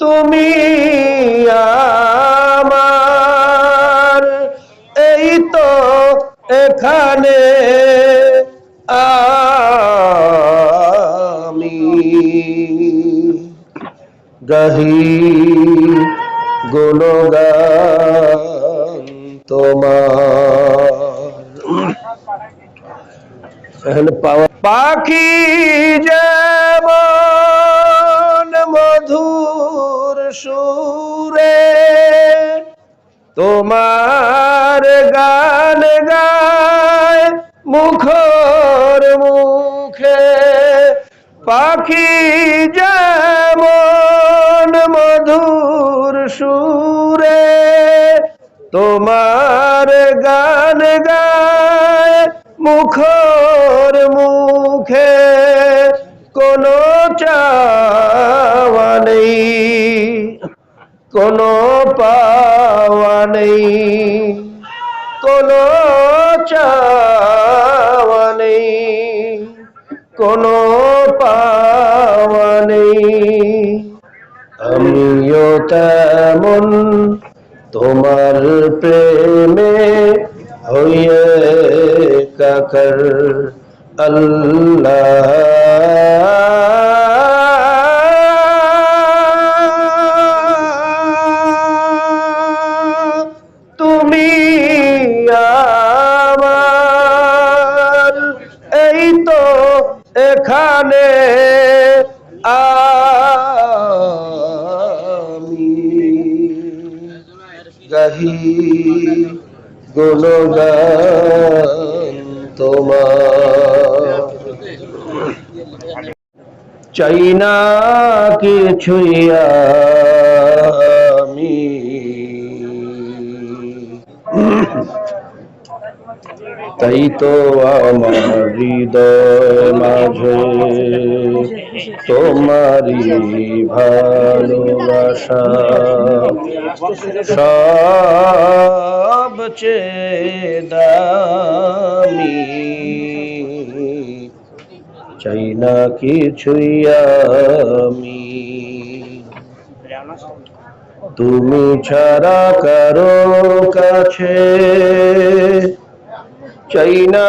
তুমি আমার এই তো এখানে আমি গাহি গুণগান পাখি যেমন মধুর সুরে, তোমার গান গায় মুখর মুখে। পাখি যেমন মধুর সুরে, তোমার গান গায় মুখর মুখে কোনো চাওয়া নেই, কোনো পাওয়া নেই, কোনো চাওয়া নেই, কোনো পাওয়া নেই। আমিও তেমন তোমার প্রেমে হইয়ে কাকর আল্লাহ তুমি আমার এই তো এখানে আমি গাহি গুণগান তোমার। চাই না কিছুই আমি। তাই তো আমার হৃদয় মাঝে তোমারই ভালোবাসা সবচেয়ে দামি। চাই না কিছুই আমি। তুমি ছাড়া কারও কাছে চাই না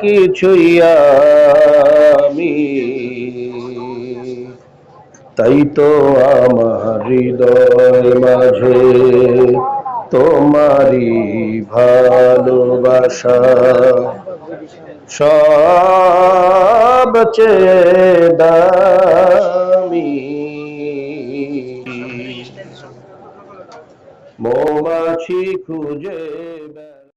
কিছুই আমি। তাই তো আমার হৃদয় মাঝে তোমারই ভালোবাসা। সবচেয়ে দামি। মৌমাছি খুঁজে